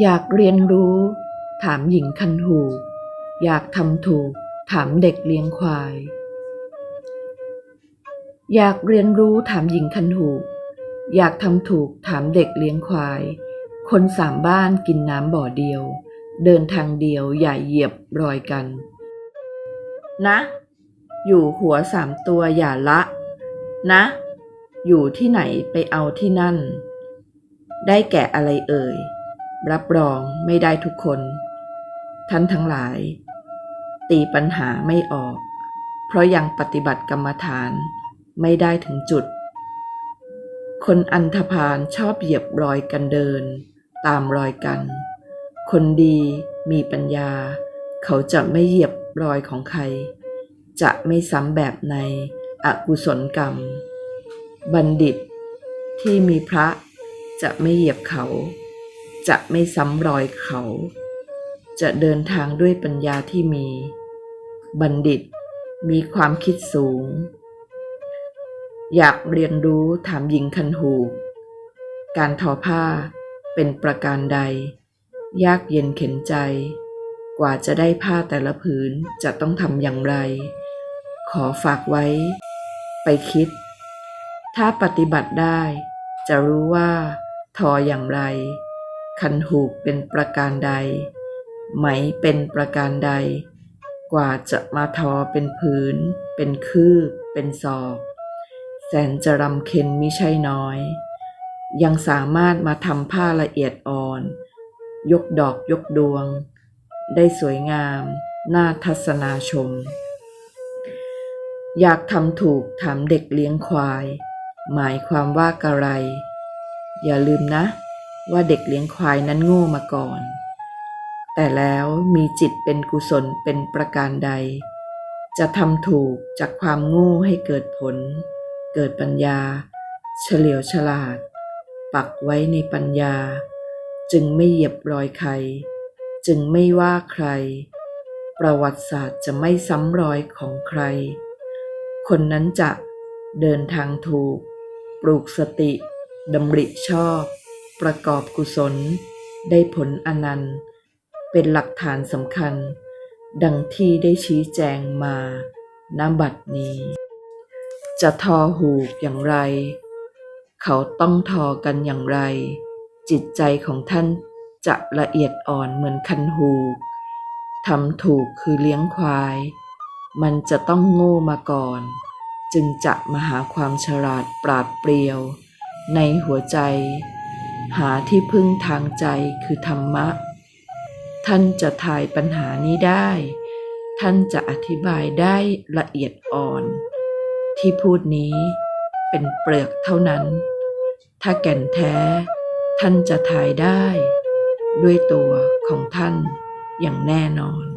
อยากเรียนรู้ ถามหญิงคันหู อยากทำถูก ถามเด็กเลี้ยงควาย อยากเรียนรู้ถามหญิงคันหูอยากทำถูกถามเด็กเลี้ยงควาย คนสามบ้านกินน้ำบ่อเดียว เดินทางเดียวอย่าเหยียบรอยกัน นะ อยู่หัวสามตัวอย่าละ นะ อยู่ที่ไหนไปเอาที่นั่น ได้แก่อะไรเอ่ย รับรองไม่ได้ทุกคน ท่านทั้งหลาย ตีปัญหาไม่ออก เพราะยังปฏิบัติกรรมฐานไม่ได้ถึงจุด คนอันธพาลชอบเหยียบรอยกันเดิน ตามรอยกัน คนดีมีปัญญา เขาจะไม่เหยียบรอยของใคร จะไม่ซ้ำแบบในอกุศลกรรม บัณฑิตที่มีพระจะไม่เหยียบเขา จะไม่ซ้ำรอยเขา จะเดินทางด้วยปัญญาที่มี บัณฑิตมีความคิดสูง อยากเรียนรู้ถามหญิงคันหูการทอผ้าเป็นประการใด ยากเย็นเข็นใจ กว่าจะได้ผ้าแต่ละผืนจะต้องทำอย่างไร ขอฝากไว้ ไปคิด ถ้าปฏิบัติได้ จะรู้ว่าทออย่างไร คันหูกเป็นประการใด ไหมเป็นประการใด กว่าจะมาทอเป็นผืนเป็นคืบ เป็นศอก แสนจะรำเค็ญมิใช่น้อย ยังสามารถมาทำผ้าละเอียดอ่อน ยกดอกยกดวง ได้สวยงาม น่าทัศนาชม อยากทำถูกถามเด็กเลี้ยงควาย หมายความว่ากะไร อย่าลืมนะ ว่าเด็กเลี้ยงควายนั้นโง่มาก่อน แต่แล้วมีจิตเป็นกุศลเป็นประการใด จะทำถูกจากความโง่ให้เกิดผล เกิดปัญญา เฉลียวฉลาด ปักไว้ในปัญญา จึงไม่เหยียบรอยใคร จึงไม่ว่าใคร ประวัติศาสตร์จะไม่ซ้ำรอยของใคร คนนั้นจะเดินทางถูก ปลูกสติดำริชอบ ประกอบกุศล ได้ผลอนันต์ เป็นหลักฐานสำคัญ ดังที่ได้ชี้แจงมาณบัดนี้ จะทอหูกอย่างไร เขาต้องทอกันอย่างไร จิตใจของท่านจะละเอียดอ่อนเหมือนคันหูกทำถูกคือเลี้ยงควาย มันจะต้องโง่มาก่อน จึงจะมาหาความฉลาดปราดเปรียว ในหัวใจ หาที่พึ่งทางใจคือธรรมะ ท่านจะทายปัญหานี้ได้ ท่านจะอธิบายได้ละเอียดอ่อน ที่พูดนี้เป็นเปลือกเท่านั้น ถ้าแก่นแท้ ท่านจะทายได้ ด้วยตัวของท่านอย่างแน่นอน